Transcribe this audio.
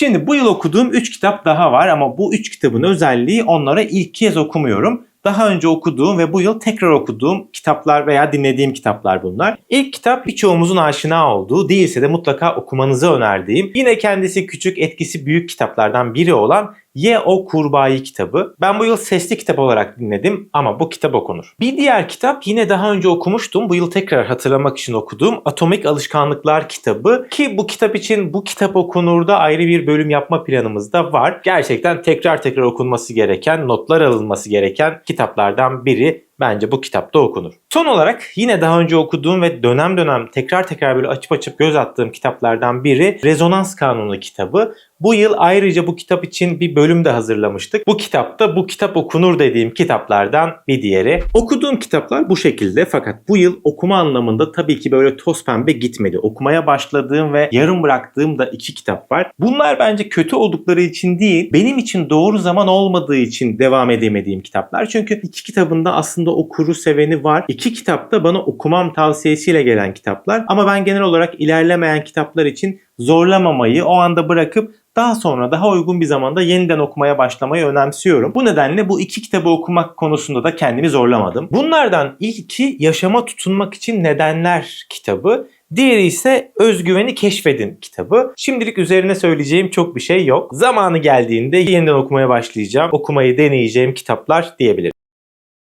Şimdi bu yıl okuduğum 3 kitap daha var ama bu 3 kitabın özelliği onlara ilk kez okumuyorum. Daha önce okuduğum ve bu yıl tekrar okuduğum kitaplar veya dinlediğim kitaplar bunlar. İlk kitap birçoğumuzun aşina olduğu, değilse de mutlaka okumanızı önerdiğim, yine kendisi küçük, etkisi büyük kitaplardan biri olan Ye O Kurbağayı kitabı. Ben bu yıl sesli kitap olarak dinledim ama bu kitap okunur. Bir diğer kitap yine daha önce okumuştum. Bu yıl tekrar hatırlamak için okuduğum Atomik Alışkanlıklar kitabı. Ki bu kitap için bu kitap okunurda ayrı bir bölüm yapma planımız da var. Gerçekten tekrar tekrar okunması gereken, notlar alınması gereken kitaplardan biri. Bence bu kitapta okunur. Son olarak yine daha önce okuduğum ve dönem dönem tekrar tekrar böyle açıp açıp göz attığım kitaplardan biri Rezonans Kanunu kitabı. Bu yıl ayrıca bu kitap için bir bölüm de hazırlamıştık. Bu kitapta bu kitap okunur dediğim kitaplardan bir diğeri. Okuduğum kitaplar bu şekilde fakat bu yıl okuma anlamında tabii ki böyle toz pembe gitmedi. Okumaya başladığım ve yarım bıraktığım da iki kitap var. Bunlar bence kötü oldukları için değil, benim için doğru zaman olmadığı için devam edemediğim kitaplar. Çünkü iki kitabında aslında okuru seveni var. Kitapta bana okumam tavsiyesiyle gelen kitaplar. Ama ben genel olarak ilerlemeyen kitaplar için zorlamamayı o anda bırakıp daha sonra daha uygun bir zamanda yeniden okumaya başlamayı önemsiyorum. Bu nedenle bu iki kitabı okumak konusunda da kendimi zorlamadım. Bunlardan ilki Yaşama Tutunmak için Nedenler kitabı. Diğeri ise Özgüveni Keşfedin kitabı. Şimdilik üzerine söyleyeceğim çok bir şey yok. Zamanı geldiğinde yeniden okumaya başlayacağım. Okumayı deneyeceğim kitaplar diyebilirim.